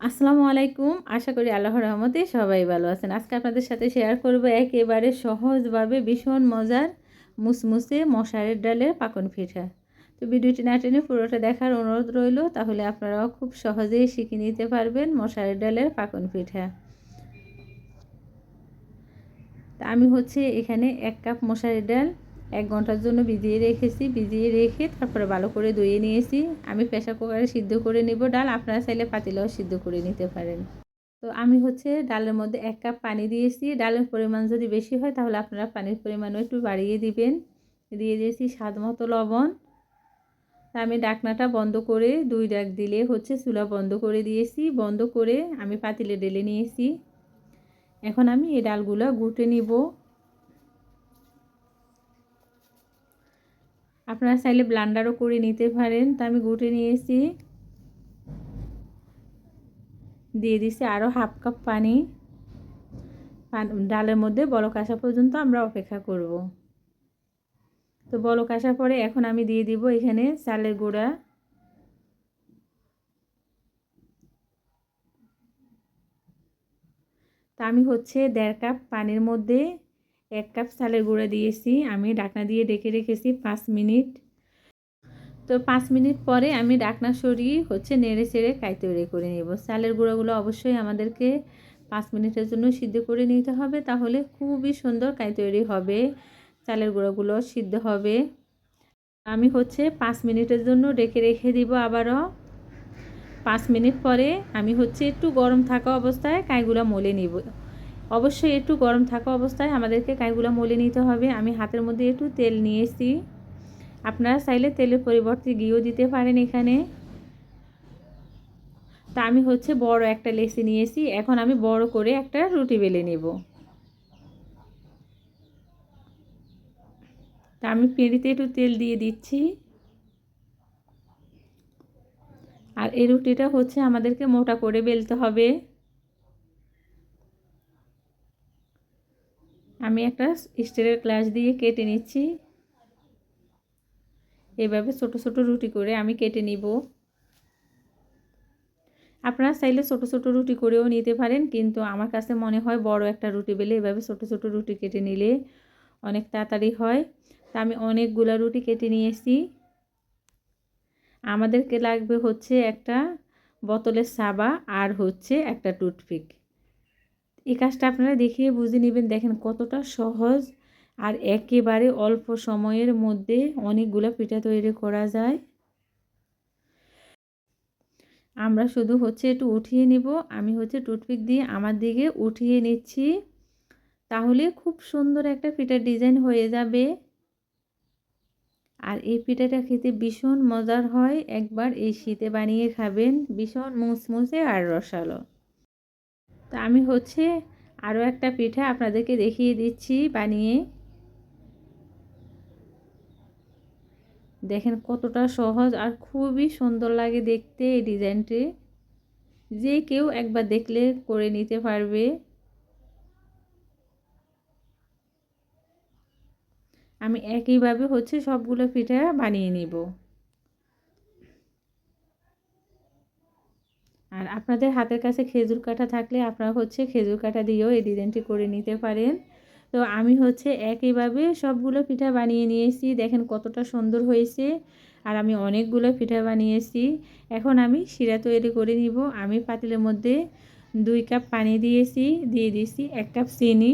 আসসালামু আলাইকুম। আশা করি আল্লাহর রহমতে সবাই ভালো আছেন। আজকে আপনাদের সাথে শেয়ার করব একেবারে সহজভাবে ভীষণ মজার মুসমুসে মশারের ডালের পাকন পিঠা। তো ভিডিওটি না টেনে পুরোটা দেখার অনুরোধ রইল, তাহলে আপনারাও খুব সহজেই শিখে নিতে পারবেন মশারের ডালের পাকন পিঠা। তা আমি হচ্ছে এখানে এক কাপ মশারির ডাল এক ঘণ্টার জন্য ভিজিয়ে রেখেছি, ভিজিয়ে রেখে তারপরে ভালো করে ধুয়ে নিয়েছি। আমি প্রেশার কুকারে সিদ্ধ করে নিব ডাল, আপনারা চাইলে পাতিলাও সিদ্ধ করে নিতে পারেন। তো আমি হচ্ছে ডালের মধ্যে এক কাপ পানি দিয়েছি। ডালের পরিমাণ যদি বেশি হয় তাহলে আপনারা পানির পরিমাণও একটু বাড়িয়ে দিবেন। দিয়ে দিয়েছি স্বাদ মতো লবণ। তা আমি ডাকনাটা বন্ধ করে দুই ডাক দিলে হচ্ছে চুলা বন্ধ করে দিয়েছি। বন্ধ করে আমি পাতিলে ঢেলে নিয়েছি। এখন আমি এই ডালগুলো গুটে নিব। আপনারা চাইলে ব্লান্ডারও করে নিতে পারেন। তা আমি গুটে নিয়েছি। দিয়ে দিছি আরও হাফ কাপ পানি ডালের মধ্যে বলক আসা পর্যন্ত আমরা অপেক্ষা করব। তো বলক আসার পরে এখন আমি দিয়ে দিব এখানে চালের গুঁড়া। তা আমি হচ্ছে দেড় কাপ পানির মধ্যে এক কাপ চালের গুঁড়া দিয়েছি, আমি ডাকনা দিয়ে ডেকে রেখেছি পাঁচ মিনিট। তো পাঁচ মিনিট পরে আমি ডাকনা সরিয়ে হচ্ছে নেড়ে চেড়ে কাই তৈরি করে নেব। চালের গুঁড়োগুলো অবশ্যই আমাদেরকে পাঁচ মিনিটের জন্য সিদ্ধ করে নিতে হবে, তাহলে খুবই সুন্দর কাই তৈরি হবে, চালের গুঁড়োগুলো সিদ্ধ হবে। আমি হচ্ছে পাঁচ মিনিটের জন্য ডেকে রেখে দিব আবারও। পাঁচ মিনিট পরে আমি হচ্ছে একটু গরম থাকা অবস্থায় কাইগুলো মলে নিব। অবশ্যই একটু গরম থাকা অবস্থায় আমাদেরকে কাইগুলো মলে নিতে হবে। আমি হাতের মধ্যে একটু তেল নিয়েছি আপনারা চাইলে তেলের পরিবর্তে ঘিও দিতে পারেন এখানে। তা আমি হচ্ছে বড় একটা লেসি নিয়েছি এখন আমি বড় করে একটা রুটি বেলে নেব। তা আমি পেঁড়িতে একটু তেল দিয়ে দিচ্ছি। আর এই রুটিটা হচ্ছে আমাদেরকে মোটা করে বেলতে হবে। আমি একটা স্টিলের গ্লাস দিয়ে কেটে নিচ্ছি। এভাবে ছোট ছোট রুটি করে আমি কেটে নিব। আপনারা চাইলে ছোট ছোট রুটি করেও নিতে পারেন, কিন্তু আমার কাছে মনে হয় বড় একটা রুটি বেলে এভাবে ছোট ছোট রুটি কেটে নিলে অনেক তাড়াতাড়ি হয়। তা আমি অনেকগুলো রুটি কেটে নিয়েছি। আমাদেরকে লাগবে হচ্ছে একটা বোতলের সাবা আর হচ্ছে একটা টুথপিক। এই কাজটা আপনারা দেখিয়ে বুঝে নেবেন। দেখেন কতটা সহজ আর একেবারে অল্প সময়ের মধ্যে অনেকগুলো পিঠা তৈরি করা যায়। আমরা শুধু হচ্ছে একটু উঠিয়ে নিব। আমি হচ্ছে টুথপিক দিয়ে আমার দিকে উঠিয়ে নিচ্ছি। তাহলে খুব সুন্দর একটা পিঠার ডিজাইন হয়ে যাবে। আর এই পিঠাটা খেতে ভীষণ মজার হয়। একবার এই শীতে বানিয়ে খাবেন। ভীষণ মুসমুসে আর রসালো। তা আমি হচ্ছে আরও একটা পিঠা আপনাদেরকে দেখিয়ে দিচ্ছি বানিয়ে। দেখেন কতটা সহজ আর খুবই সুন্দর লাগে দেখতে এই ডিজাইনটি। যে কেউ একবার দেখলে করে নিতে পারবে। আমি একইভাবে হচ্ছে সবগুলো পিঠা বানিয়ে নিব। আর আপনাদের হাতের কাছে খেজুর কাঠা থাকলে আপনারা হচ্ছে খেজুর কাঠা দিয়েও এই ডিজাইনটি করে নিতে পারেন। তো আমি হচ্ছে একইভাবে সবগুলো পিঠা বানিয়ে নিয়েছি। দেখেন কতটা সুন্দর হয়েছে। আর আমি অনেকগুলো পিঠা বানিয়েছি। এখন আমি শিরা তৈরি করে নিব। আমি পাতিলের মধ্যে দুই কাপ পানি দিয়েছি, দিয়ে দিয়েছি এক কাপ চিনি।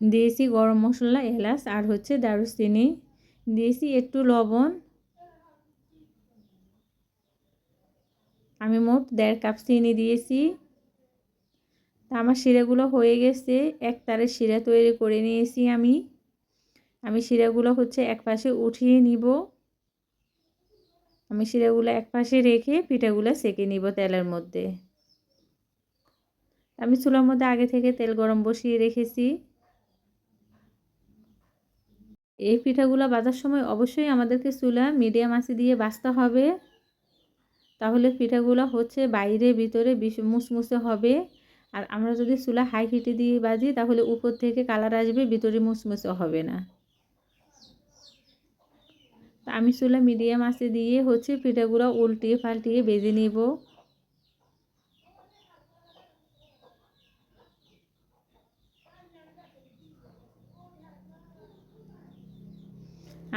দিয়েছি গরম মশলা, এলাচ আর হচ্ছে দারুচিনি। দিয়েছি একটু লবণ। আমি মোট দেড় কাপ চিনি দিয়েছি। তা আমার শিরাগুলো হয়ে গেছে, এক তারের শিরা তৈরি করে নিয়েছি আমি। আমি শিরাগুলো হচ্ছে এক পাশে উঠিয়ে নিব। আমি শিরাগুলো এক পাশে রেখে পিঠাগুলো সেকে নিব তেলের মধ্যে। আমি চুলার মধ্যে আগে থেকে তেল গরম বসিয়ে রেখেছি। এই পিঠাগুলো বাজার সময় অবশ্যই আমাদেরকে চুলা মিডিয়াম আঁচে দিয়ে বাঁচতে হবে। তাহলে পিঠাগুলো হচ্ছে বাইরে, ভিতরে মুসমুসে হবে। আর আমরা যদি চুলা হাই হিটে দিয়ে বাজি, তাহলে উপর থেকে কালার আসবে, ভিতরে মুসমুসে হবে না। তা আমি চুলা মিডিয়াম আঁচে দিয়ে হচ্ছে পিঠাগুলো উল্টিয়ে পাল্টিয়ে বেজে নিব।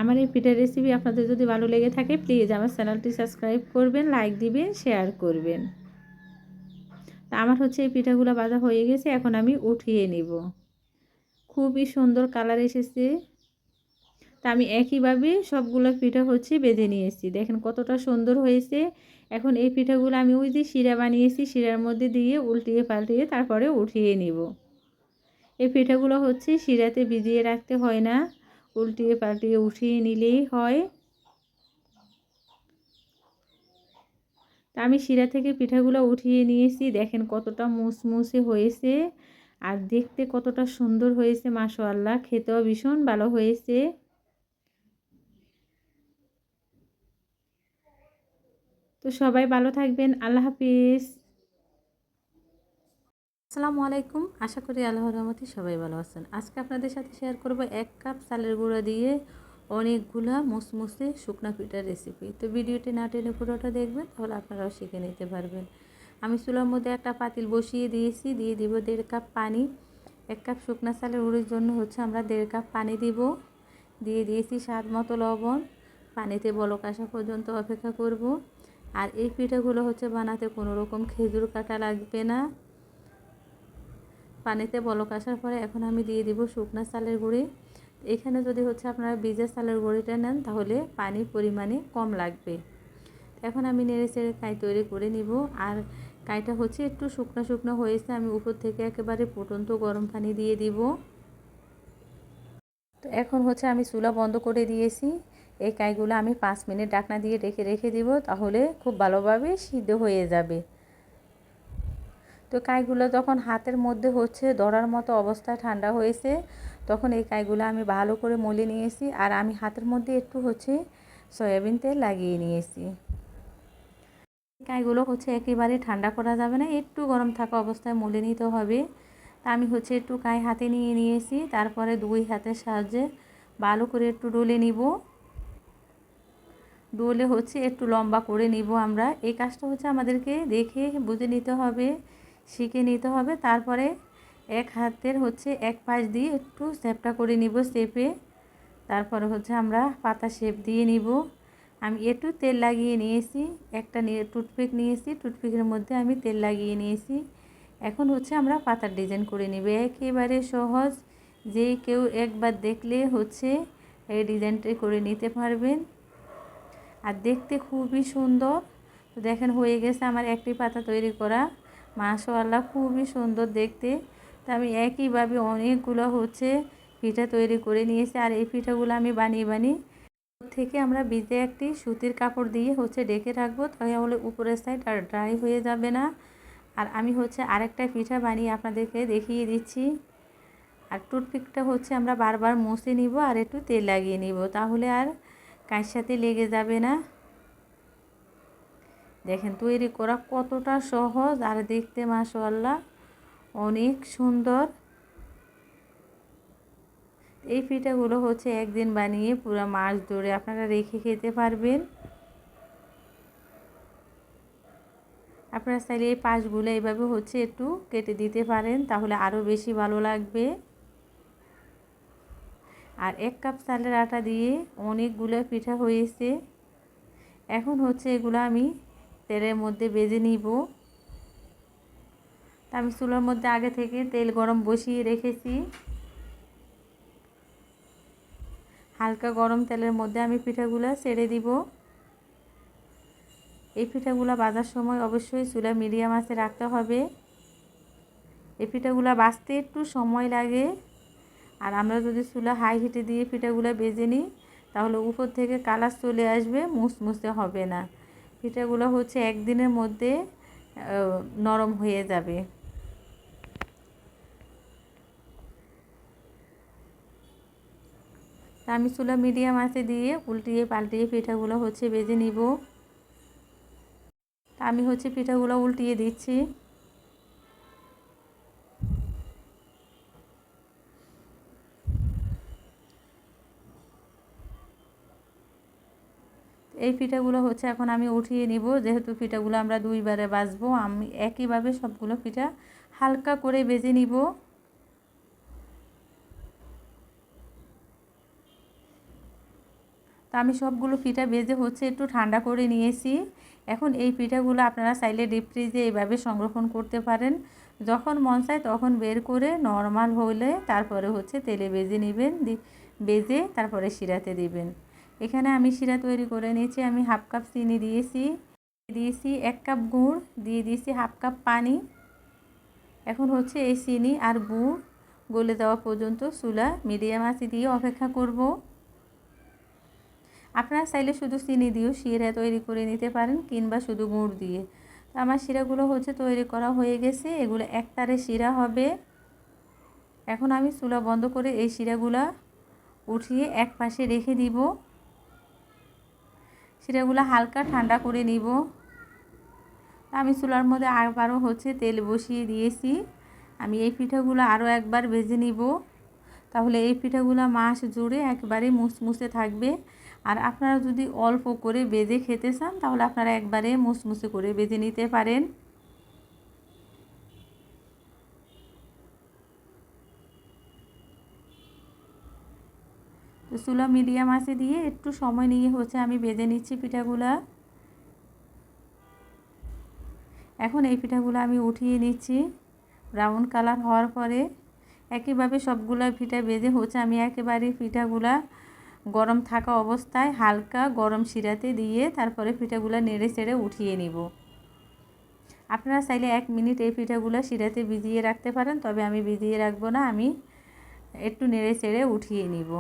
আমার এই পিঠার রেসিপি আপনাদের যদি ভালো লেগে থাকে প্লিজ আমার চ্যানেলটি সাবস্ক্রাইব করবেন লাইক দিবেন শেয়ার করবেন। তা আমার হচ্ছে এই পিঠাগুলো বাজা হয়ে গেছে, এখন আমি উঠিয়ে নিব। খুবই সুন্দর কালার এসেছে। তা আমি একইভাবে সবগুলো পিঠা হচ্ছে বেঁধে নিয়েছি। দেখেন কতটা সুন্দর হয়েছে। এখন এই পিঠাগুলো আমি ওই যে শিরা বানিয়েছি, শিরার মধ্যে দিয়ে উল্টিয়ে পাল্টিয়ে তারপরে উঠিয়ে নিব। এই পিঠাগুলো হচ্ছে শিরাতে ভিজিয়ে রাখতে হয় না। উল্টিয়ে পাল্টিয়ে উঠিয়ে নিলেই হয়। আমি শিরা থেকে পিঠাগুলো উঠিয়ে নিয়েছি। দেখেন কতটা মুসমুসে হয়েছে আর দেখতে কতটা সুন্দর হয়েছে, মাশাআল্লাহ। খেতেও ভীষণ ভালো হয়েছে। তো সবাই ভালো থাকবেন। আল্লাহ হাফিজ। আসসালামু আলাইকুম। আশা করি আল্লাহর রহমতে সবাই ভালো আছেন। আজকে আপনাদের সাথে শেয়ার করব এক কাপ চালের গুঁড়া দিয়ে অনেকগুলা মুসমুসে শুকনা পিঠার রেসিপি তো ভিডিওটি না টেনে পুরোটা দেখবেন, তাহলে আপনারাও শিখে নিতে পারবেন। আমি চুলার মধ্যে একটা পাতিল বসিয়ে দিয়েছি, দিয়ে দিব দেড় কাপ পানি। এক কাপ শুকনা চালের গুঁড়োর জন্য হচ্ছে আমরা দেড় কাপ পানি দিব। দিয়ে দিয়েছি স্বাদ মতো লবণ। পানিতে বলক আসা পর্যন্ত অপেক্ষা করব। আর এই পিঠাগুলো হচ্ছে বানাতে কোনো রকম খেজুর কাটা লাগবে না। পানিতে বলক আসার পরে এখন আমি দিয়ে দিব শুকনা চালের গুঁড়ি। এখানে যদি হচ্ছে আপনারা বীজের চালের গুঁড়িটা নেন, তাহলে পানির পরিমাণে কম লাগবে। এখন আমি নেড়ে চেড়ে কাই তৈরি করে নিব। আর কাইটা হচ্ছে একটু শুকনো শুকনো হয়েছে, আমি উপর থেকে একেবারে ফুটন্ত গরম পানি দিয়ে দিব। তো এখন হচ্ছে আমি চুলা বন্ধ করে দিয়েছি। এই কাইগুলো আমি পাঁচ মিনিট ডাকনা দিয়ে রেখে রেখে দিব, তাহলে খুব ভালোভাবে সিদ্ধ হয়ে যাবে। তো কাইগুলো যখন হাতের মধ্যে হচ্ছে, ধরার মতো অবস্থায় ঠান্ডা হয়েছে, তখন এই কাইগুলো আমি ভালো করে মলে নিয়েছি আর আমি হাতের মধ্যে একটু হচ্ছে সয়াবিন তেল লাগিয়ে নিয়েছি। কাইগুলো হচ্ছে একেবারে ঠান্ডা করা যাবে না, একটু গরম থাকা অবস্থায় মলে নিতে হবে। তা আমি হচ্ছে একটু কাই হাতে নিয়ে নিয়েছি, তারপরে দুই হাতের সাহায্যে ভালো করে একটু ডলে নিব। ডলে হচ্ছে একটু লম্বা করে নিব আমরা। এই কাজটা হচ্ছে আমাদেরকে দেখে বুঝে নিতে হবে শিখে নিতে হবে। তারপরে এক হাতের হচ্ছে এক পাশ দিয়ে একটু স্টেপটা করে নিব স্টেপে তারপরে হচ্ছে আমরা পাতা শেপ দিয়ে নিব। আমি একটু তেল লাগিয়ে নিয়েছি। একটা নিয়ে টুথপিক নিয়েছি। টুথপিকের মধ্যে আমি তেল লাগিয়ে নিয়েছি। এখন হচ্ছে আমরা পাতার ডিজাইন করে নিব। একেবারে সহজ। যে কেউ একবার দেখলে হচ্ছে এই ডিজাইনটা করে নিতে পারবেন। আর দেখতে খুবই সুন্দর। দেখেন হয়ে গেছে আমার একটি পাতা তৈরি করা। মাশাআল্লাহ, খুবই সুন্দর দেখতে। তা আমি একইভাবে অনেকগুলো হচ্ছে পিঠা তৈরি করে নিয়েছি আর এই পিঠাগুলো আমি বানিয়ে বানিয়ে থেকে আমরা বিজে একটি সুতির কাপড় দিয়ে হচ্ছে ডেকে রাখব, তাহলে উপরের সাইড আর ড্রাই হয়ে যাবে না। আর আমি হচ্ছে আরেকটা পিঠা বানিয়ে আপনাদেরকে দেখিয়ে দিচ্ছি। আর টুথপিকটা হচ্ছে আমরা বারবার মুছে নিব আর একটু তেল লাগিয়ে নিব, তাহলে আর কার সাথে লেগে যাবে না। দেখেন, তৈরি করা কতটা সহজ আর দেখতে মাশাল্লাহ অনেক সুন্দর। এই পিঠাগুলো হচ্ছে একদিন বানিয়ে পুরো মাছ ধরে আপনারা রেখে খেতে পারবেন। আপনারা চাইলে এই পাশগুলো এইভাবে হচ্ছে একটু কেটে দিতে পারেন, তাহলে আরও বেশি ভালো লাগবে। আর এক কাপ চালের আটা দিয়ে অনেকগুলো পিঠা হয়েছে। এখন হচ্ছে এগুলো আমি তেলের মধ্যে বেজে নিব। আমি চুলার মধ্যে আগে থেকে তেল গরম বসিয়ে রেখেছি। হালকা গরম তেলের মধ্যে আমি পিঠাগুলো ছেড়ে দিব। এই পিঠাগুলো বাজার সময় অবশ্যই চুলা মিডিয়াম আছে রাখতে হবে। এই পিঠাগুলো বাঁচতে একটু সময় লাগে। আর আমরা যদি চুলা হাই হিটে দিয়ে পিঠাগুলো বেজে নিই, তাহলে উপর থেকে কালার চলে আসবে, মুসমুসে হবে না। পিঠাগুলো হচ্ছে একদিনের মধ্যে নরম হয়ে যাবে। আমি চুলা মিডিয়াম আছে দিয়ে উল্টিয়ে পাল্টিয়ে পিঠাগুলো হচ্ছে বেজে নিব। আমি হচ্ছে পিঠাগুলো উল্টিয়ে দিচ্ছি। এই পিঠাগুলো হচ্ছে এখন আমি উঠিয়ে নিব। যেহেতু পিঠাগুলো আমরা দুইবারে বাজবো, আমি একইভাবে সবগুলো পিঠা হালকা করে বেজে নিব। তো আমি সবগুলো পিঠা বেজে হচ্ছে একটু ঠান্ডা করে নিয়েছি। এখন এই পিঠাগুলো আপনারা চাইলে ডিপ ফ্রিজে এইভাবে সংরক্ষণ করতে পারেন। যখন মন চায় তখন বের করে নর্মাল হলে তারপরে হচ্ছে তেলে বেজে নেবেন বেজে তারপরে শিরাতে দিবেন। এখানে আমি শিরা তৈরি করে নিয়েছি। আমি হাফ কাপ চিনি দিয়েছি। দিয়েছি এক কাপ গুড়, দিয়ে দিয়েছি হাফ কাপ পানি। এখন হচ্ছে এই চিনি আর গুড় গলে দেওয়া পর্যন্ত চুলা মিডিয়াম আঁচে দিয়ে অপেক্ষা করব। আপনারা চাইলে শুধু চিনি দিয়েও শিরা তৈরি করে নিতে পারেন কিংবা শুধু গুড় দিয়ে। তো আমার শিরাগুলো হচ্ছে তৈরি করা হয়ে গেছে। এগুলো একতারে শিরা হবে। এখন আমি চুলা বন্ধ করে এই শিরাগুলা উঠিয়ে এক পাশে রেখে দিব। শিরাগুলো হালকা ঠান্ডা করে নিব। আমি চুলার মধ্যে আবারও হচ্ছে তেল বসিয়ে দিয়েছি। আমি এই পিঠাগুলো আরও একবার ভেজে নিব। তাহলে এই পিঠাগুলো মাস জুড়ে একবারে মুসমুসে থাকবে। আর আপনারা যদি অল্প করে বেজে খেতে চান, তাহলে আপনারা একবারে মুসমুসে করে বেজে নিতে পারেন। তো চুলা মিডিয়াম আছে দিয়ে একটু সময় নিয়ে হচ্ছে আমি বেজে নিচ্ছি পিঠাগুলা। এখন এই পিঠাগুলো আমি উঠিয়ে নিচ্ছি। ব্রাউন কালার হওয়ার পরে একইভাবে সবগুলা পিঠা বেজে হচ্ছে আমি একেবারে পিঠাগুলা গরম থাকা অবস্থায় হালকা গরম শিরাতে দিয়ে তারপরে পিঠাগুলো নেড়ে চেড়ে উঠিয়ে নিব। আপনারা চাইলে এক মিনিট এই পিঠাগুলো শিরাতে ভিজিয়ে রাখতে পারেন, তবে আমি ভিজিয়ে রাখব না, আমি একটু নেড়ে চেড়ে উঠিয়ে নিব।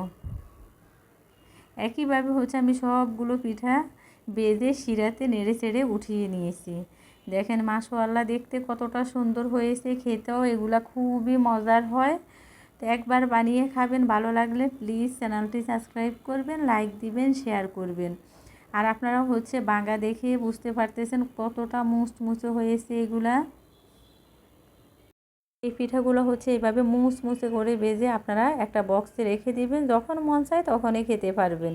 একইভাবে হচ্ছে আমি সবগুলো পিঠা বেঁধে শিরাতে নেড়ে চেড়ে উঠিয়ে নিয়েছি। দেখেন মাশাআল্লাহ দেখতে কতটা সুন্দর হয়েছে, খেতেও এগুলা খুবই মজার হয়। তো একবার বানিয়ে খাবেন, ভালো লাগলে প্লিজ চ্যানেলটি সাবস্ক্রাইব করবেন লাইক দিবেন শেয়ার করবেন। আর আপনারা হচ্ছে বাঙ্গা দেখে বুঝতে পারতেছেন কতটা মুচমুচে হয়েছে এগুলা। এই পিঠাগুলো হচ্ছে এইভাবে মুসমুসে করে বেজে আপনারা একটা বক্সে রেখে দিবেন। যখন মন চায় তখনই খেতে পারবেন।